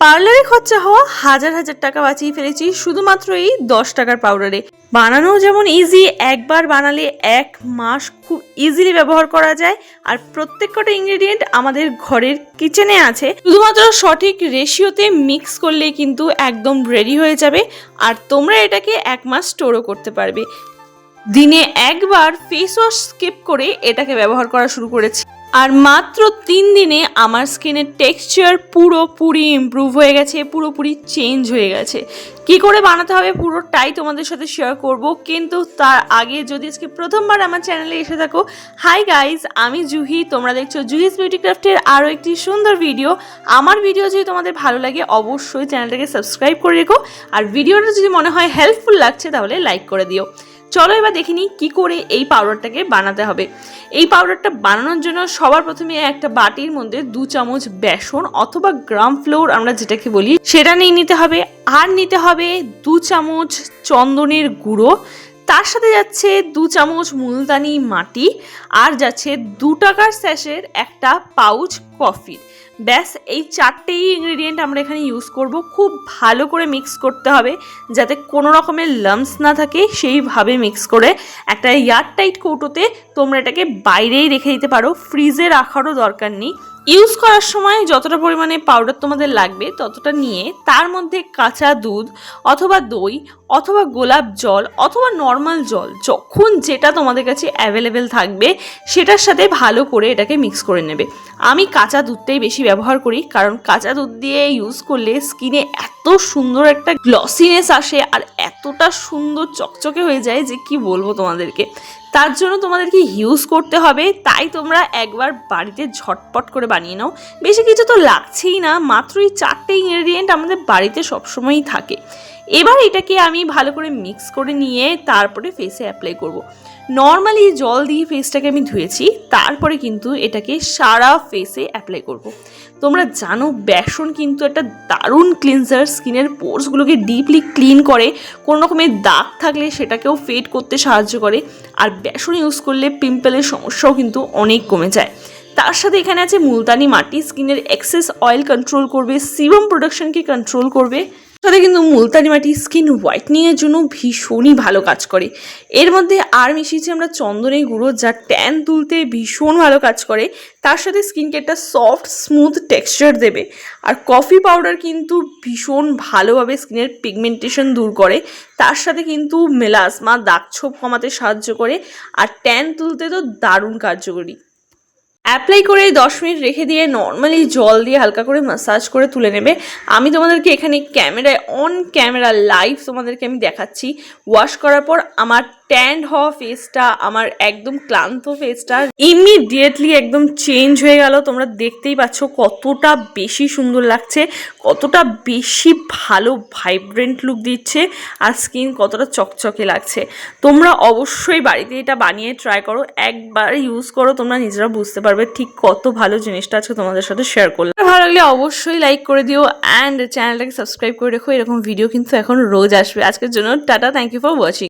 পার্লারে খরচা হওয়া হাজার হাজার টাকা বাঁচিয়ে ফেলেছি শুধুমাত্র এই দশ টাকার পাউডারে। বানানো যেমন ইজি একবার বানালে এক মাস খুব ইজিলি ব্যবহার করা যায়। আর প্রত্যেক কটা ইনগ্রেডিয়েন্ট আমাদের ঘরের কিচেনে আছে। শুধুমাত্র সঠিক রেশিওতে মিক্স করলে কিন্তু একদম রেডি হয়ে যাবে। আর তোমরা এটাকে এক মাস স্টোরও করতে পারবে। দিনে একবার ফেস ওয়াশ স্কিপ করে এটাকে ব্যবহার করা শুরু করেছি। আর মাত্র তিন দিনে আমার স্কিনের টেক্সচার পুরোপুরি ইমপ্রুভ হয়ে গেছে, পুরোপুরি চেঞ্জ হয়ে গেছে। কি করে বানাতে হবে পুরোটাই তোমাদের সাথে শেয়ার করব, কিন্তু তার আগে যদি আজকে প্রথমবার আমার চ্যানেলে এসে থাকো হাই গাইজ আমি জুহি, তোমরা দেখছ জুহিস বিউটি ক্রাফটের আরও একটি সুন্দর ভিডিও আমার ভিডিও যদি তোমাদের ভালো লাগে, অবশ্যই চ্যানেলটাকে সাবস্ক্রাইব করে রেখো। আর ভিডিওটা যদি মনে হয় হেল্পফুল লাগছে, তাহলে লাইক করে দিও। চলো এবার দেখে নিই কী করে এই পাউডারটাকে বানাতে হবে। এই পাউডারটা বানানোর জন্য সবার প্রথমে একটা বাটির মধ্যে দু চামচ বেসন অথবা গ্রাম ফ্লোর আমরা যেটাকে বলি, সেটা নিয়ে নিতে হবে। আর নিতে হবে দু চামচ চন্দনের গুঁড়ো। তার সাথে যাচ্ছে দু চামচ মুলতানি মাটি। আর যাচ্ছে দু টাকার স্যাশের একটা পাউচ কফির ব্যাস, এই চারটেই ইনগ্রেডিয়েন্ট আমরা এখানে ইউজ করব। খুব ভালো করে মিক্স করতে হবে, যাতে কোনো রকমের লামস না থাকে, সেইভাবে মিক্স করে একটা এয়ার টাইট কৌটোতে তোমরা এটাকে বাইরেই রেখে দিতে পারো ফ্রিজে রাখারও দরকার নেই। ইউজ করার সময় যতটা পরিমাণে পাউডার তোমাদের লাগবে, ততটা নিয়ে তার মধ্যে কাঁচা দুধ অথবা দই অথবা গোলাপ জল অথবা নর্মাল জল, যখন যেটা তোমাদের কাছে অ্যাভেলেবেল থাকবে, সেটার সাথে ভালো করে এটাকে মিক্স করে নেবে। আমি কাঁচা দুধটাই বেশি ব্যবহার করি, কারণ কাঁচা দুধ দিয়ে ইউজ করলে স্কিনে এত সুন্দর একটা গ্লসিনেস আসে আর এতটা সুন্দর চকচকে হয়ে যায় যে কি বলব তোমাদেরকে। তার জন্য তোমাদেরকে ইউজ করতে হবে, তাই তোমরা একবার বাড়িতে ঝটপট করে বানিয়ে নাও। বেশি কিছু তো লাগছেই না মাত্র এই চারটে ইনগ্রেডিয়েন্ট আমাদের বাড়িতে সবসময়ই থাকে। এবার এটাকে আমি ভালো করে মিক্স করে নিয়ে তারপরে ফেসে অ্যাপ্লাই করব। নর্মালি জল দিয়ে ফেসটাকে আমি ধুয়েছি, তারপরে কিন্তু এটাকে সারা ফেসে অ্যাপ্লাই করব। তোমরা জানো বেসন কিন্তু একটা দারুণ ক্লিনজার স্কিনের পোর্সগুলোকে ডিপলি ক্লিন করে, কোনো রকমের দাগ থাকলে সেটাকেও ফেড করতে সাহায্য করে, আর বেসন ইউজ করলে পিম্পলের সমস্যাও কিন্তু অনেক কমে যায় তার সাথে এখানে আছে মুলতানি মাটি, স্কিনের এক্সেস অয়েল কন্ট্রোল করবে সিবাম প্রোডাকশনকে কন্ট্রোল করবে সাথে কিন্তু মুলতানি মাটি স্কিন হোয়াইটনিংয়ের জন্য ভীষণই ভালো কাজ করে। এর মধ্যে আর মিশিয়েছি আমরা চন্দনের গুঁড়ো, যা ট্যান তুলতে ভীষণ ভালো কাজ করে। তার সাথে স্কিনকে একটা সফট স্মুথ টেক্সচার দেবে। আর কফি পাউডার কিন্তু ভীষণ ভালোভাবে স্কিনের পিগমেন্টেশন দূর করে। তার সাথে কিন্তু মেলাসমা দাগ ছোপ কমাতে সাহায্য করে। আর ট্যান তুলতে তো দারুণ কার্যকরী। অ্যাপ্লাই করে দশ মিনিট রেখে দিয়ে নর্মালি জল দিয়ে হালকা করে মাসাজ করে তুলে নেবে। আমি তোমাদেরকে এখানে ক্যামেরায় অন ক্যামেরা লাইভ তোমাদেরকে আমি দেখাচ্ছি। ওয়াশ করার পর আমার ট্যান্ড হওয়া ফেসটা আমার একদম ক্লান্ত ফেসটা ইমিডিয়েটলি একদম চেঞ্জ হয়ে গেল। তোমরা দেখতেই পাচ্ছ কতটা বেশি সুন্দর লাগছে, কতটা বেশি ভালো ভাইব্রেন্ট লুক দিচ্ছে আর স্কিন কতটা চকচকে লাগছে। তোমরা অবশ্যই বাড়িতে এটা বানিয়ে ট্রাই করো, একবার ইউজ করো, তোমরা নিজেরা বুঝতে পারবে ঠিক কত ভালো জিনিসটা আজকে তোমাদের সাথে শেয়ার করলাম। ভালো লাগলে অবশ্যই লাইক করে দিও অ্যান্ড চ্যানেলটাকে সাবস্ক্রাইব করে রেখো, এরকম ভিডিও কিন্তু এখন রোজ আসবে। আজকের জন্য tata thank you for watching